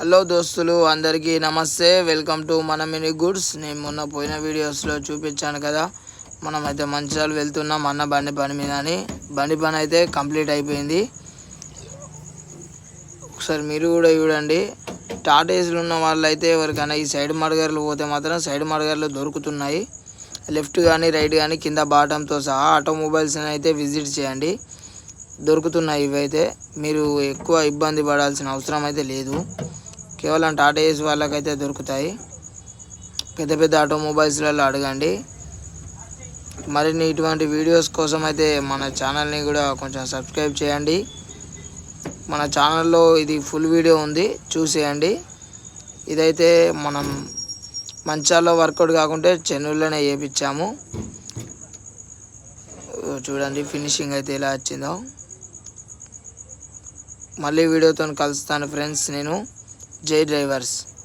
Hello దోస్తులు అందరికీ నమస్తే. వెల్కమ్ టు మన మినీ గుడ్స్ నేను మొన్న పోయిన వీడియోస్లో చూపించాను కదా. మనం అయితే మంచిర్యాల వెళ్తున్నాం అన్న బండి పని మీద అని బండి పని అయితే కంప్లీట్ అయిపోయింది. ఒకసారి మీరు కూడా చూడండి. టాటేస్లు ఉన్న వాళ్ళు అయితే ఎవరికైనా ఈ సైడ్ మడగర్లు పోతే మాత్రం సైడ్ మడగర్లు దొరుకుతున్నాయి. లెఫ్ట్ కానీ రైట్ కానీ కింద బాటంతో సహా ఆటోమొబైల్స్ని అయితే విజిట్ చేయండి. దొరుకుతున్నాయి ఇవైతే. మీరు ఎక్కువ ఇబ్బంది పడాల్సిన అవసరం అయితే లేదు. కేవలం టాటా ఏస్ వాళ్ళకైతే దొరుకుతాయి. పెద్ద పెద్ద ఆటోమొబైల్స్లలో అడగండి. మరిన్ని ఇటువంటి వీడియోస్ కోసం అయితే మన ఛానల్ని కూడా కొంచెం సబ్స్క్రైబ్ చేయండి. మన ఛానల్లో ఇది ఫుల్ వీడియో ఉంది చూసేయండి. ఇదైతే మనం మంచాల్లో వర్కౌట్ కాకుంటే చెన్నూరులోనే చేయించాము చూడండి ఫినిషింగ్ అయితే ఎలా వచ్చిందో. మళ్ళీ వీడియోతో కలుస్తాను ఫ్రెండ్స్ నేను. J drivers.